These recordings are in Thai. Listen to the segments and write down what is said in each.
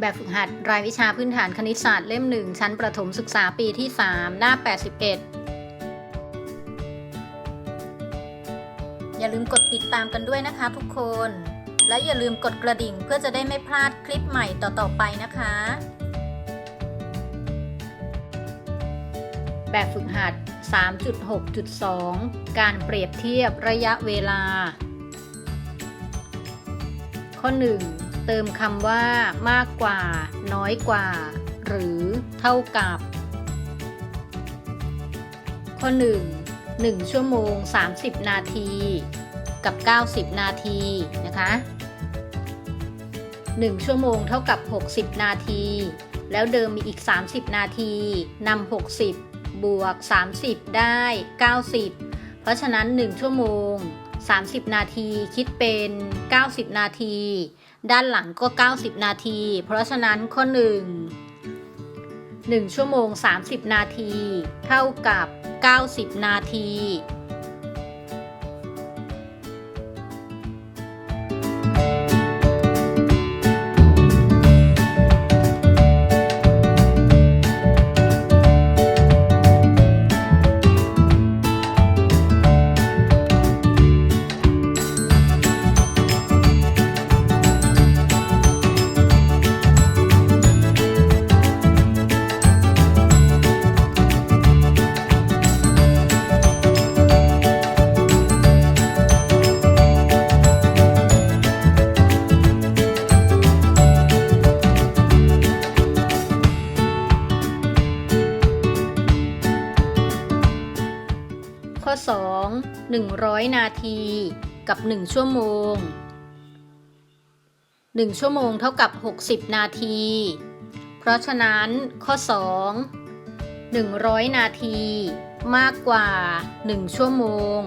แบบฝึกหัดรายวิชาพื้นฐานคณิตศาสตร์เล่ม1ชั้นประถมศึกษาปีที่ 3 หน้า 81 อย่าลืมกดติดตามกันด้วยนะคะทุกคน และอย่าลืมกดกระดิ่งเพื่อจะได้ไม่พลาดคลิปใหม่ต่อๆไปนะคะ แบบฝึกหัด 3.6.2 การเปรียบเทียบระยะเวลา ข้อ 1 เติมคำว่ามากกว่า น้อยกว่า หรือเท่ากับ ข้อ 1 1 ชั่วโมง 30 นาที กับ 90 นาทีนะคะ 1 ชั่วโมงเท่ากับ 60 นาที แล้วเดิมมีอีก 30 นาทีนำ60 บวก 30 ได้ 90 เพราะฉะนั้น 1 ชั่วโมง 30 นาทีคิดเป็น 90 นาที ด้านหลังก็ 90 นาที เพราะฉะนั้นข้อ 1 1 ชั่วโมง 30 นาที เท่ากับ 90 นาที 100 นาที กับ 1 ชั่วโมง 1 ชั่วโมงเท่ากับ 60 นาที เพราะฉะนั้นข้อ 2 100 นาที มากกว่า 1 ชั่วโมง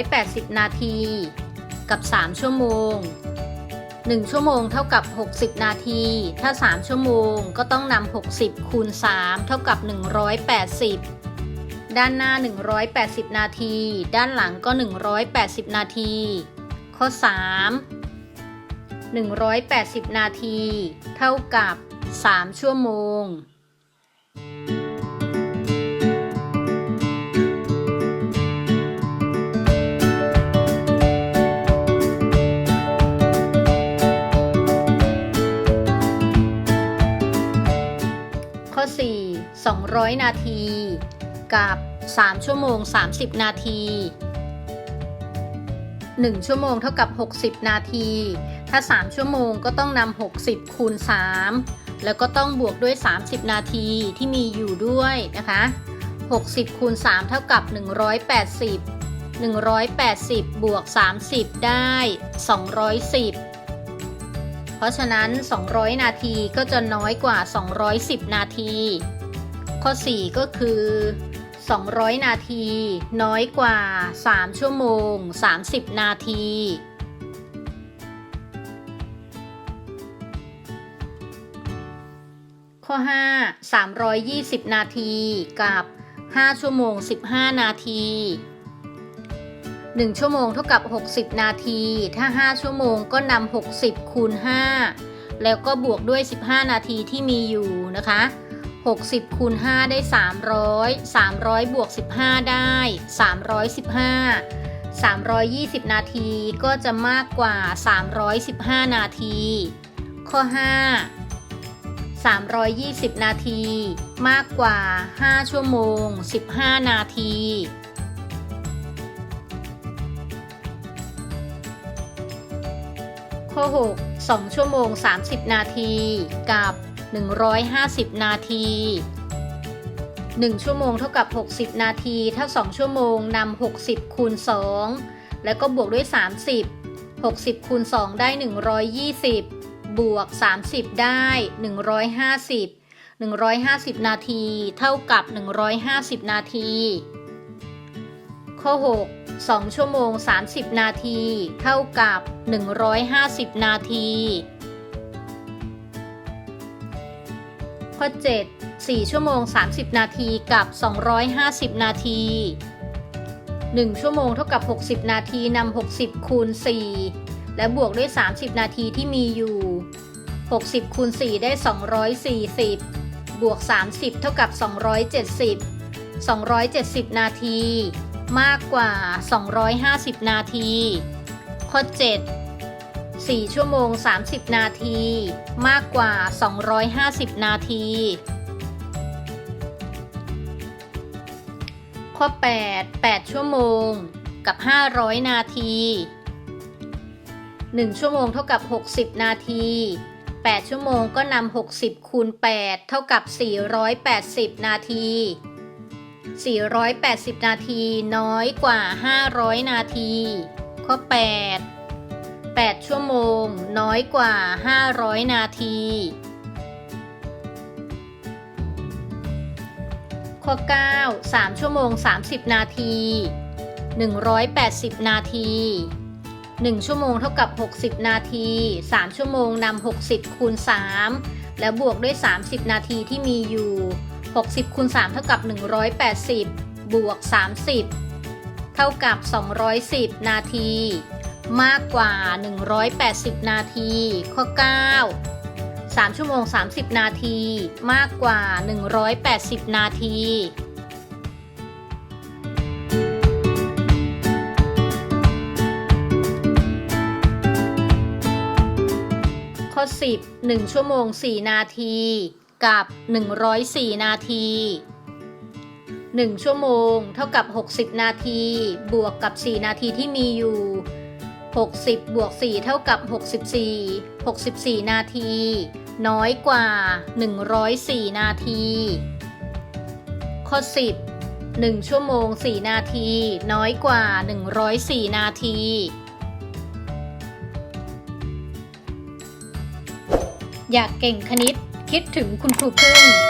180 นาที กับ 3 ชั่วโมง 1 ชั่วโมงเท่ากับ 60 นาที ถ้า 3 ชั่วโมงก็ต้องนำ60 คูณ 3 เท่ากับ 180 ด้านหน้า 180 นาที ด้านหลังก็ 180 นาที ข้อ 3 180 นาที เท่ากับ 3 ชั่วโมง 200 นาที กับ 3 ชั่วโมง 30 นาที 1 ชั่วโมงเท่ากับ 60 นาที ถ้า 3 ชั่วโมงก็ต้องนำ60 คูณ 3 แล้วก็ต้องบวกด้วย 30 นาทีที่มีอยู่ด้วยนะคะ 60 คูณ 3 เท่ากับ 180 180 บวก 30 ได้ 210 เพราะฉะนั้น 200 นาทีก็จะน้อยกว่า 210 นาที ข้อ 4 ก็คือ 200 นาที น้อยกว่า 3 ชั่วโมง 30 นาที ข้อ 5 320 นาทีกับ 5 ชั่วโมง 15 นาที1ชั่วโมงเท่ากับ 60 นาที ถ้า 5 ชั่วโมงก็นำ60 คูณ 5 แล้วก็บวกด้วย 15 นาทีที่มีอยู่นะคะ 60คูณ5ได้ 300 300บวก15 ได้ 315 320 นาทีก็จะมากกว่า 315 นาที ข้อ 5 320 นาที มากกว่า 5 ชั่วโมง 15 นาทีข้อ 6 2 ชั่วโมง 30 นาทีกับ 150 นาที 1 ชั่วโมงเท่ากับ 60 นาที ถ้า 2 ชั่วโมงนำ60 คูณ 2 แล้วก็บวกด้วย 30 60 คูณ 2 ได้ 120 บวก 30 ได้ 150 150 นาที เท่ากับ 150 นาที ข้อ 6 2 ชั่วโมง 30 นาที เท่ากับ 150 นาที ข้อ7 4 ชั่วโมง 30 นาทีกับ 250 นาที 1 ชั่วโมงเท่ากับ 60 นาทีนำ60 คูณ 4 และบวกด้วย 30 นาทีที่มีอยู่ 60 คูณ 4 ได้ 240 บวก 30 เท่ากับ 270 270 นาที มากกว่า 250 นาที ข้อ 7 4 ชั่วโมง 30 นาที มากกว่า 250 นาที ข้อ 8 8 ชั่วโมงกับ 500 นาที 1 ชั่วโมงเท่ากับ 60 นาที 8 ชั่วโมงก็นำ60 คูณ 8 เท่ากับ 480 นาที 480 นาทีน้อยกว่า 500 นาที ข้อ 8 8 ชั่วโมง น้อยกว่า 500 นาที ข้อ 9 3 ชั่วโมง 30 นาที 180 นาที 1 ชั่วโมงเท่ากับ 60 นาที 3 ชั่วโมงนำ60 คูณ 3 แล้วบวกด้วย 30 นาทีที่มีอยู่ 60 คูณ 3 เท่ากับ 180 บวก 30 เท่ากับ 210 นาที มากกว่า 180 นาที ข้อ 9 3 ชั่วโมง 30 นาที มากกว่า 180 นาทีข้อ10 1ชั่วโมง 4 นาที กับ 104 นาที 1 ชั่วโมง เท่ากับ 60 นาที บวกกับ 4 นาทีที่มีอยู่ 60 บวก 4 เท่ากับ 64 64 นาที น้อยกว่า 104 นาที ข้อ 10 1 ชั่วโมง 4 นาที น้อยกว่า 104 นาที อยากเก่งคณิต คิดถึงคุณครูพึ่ง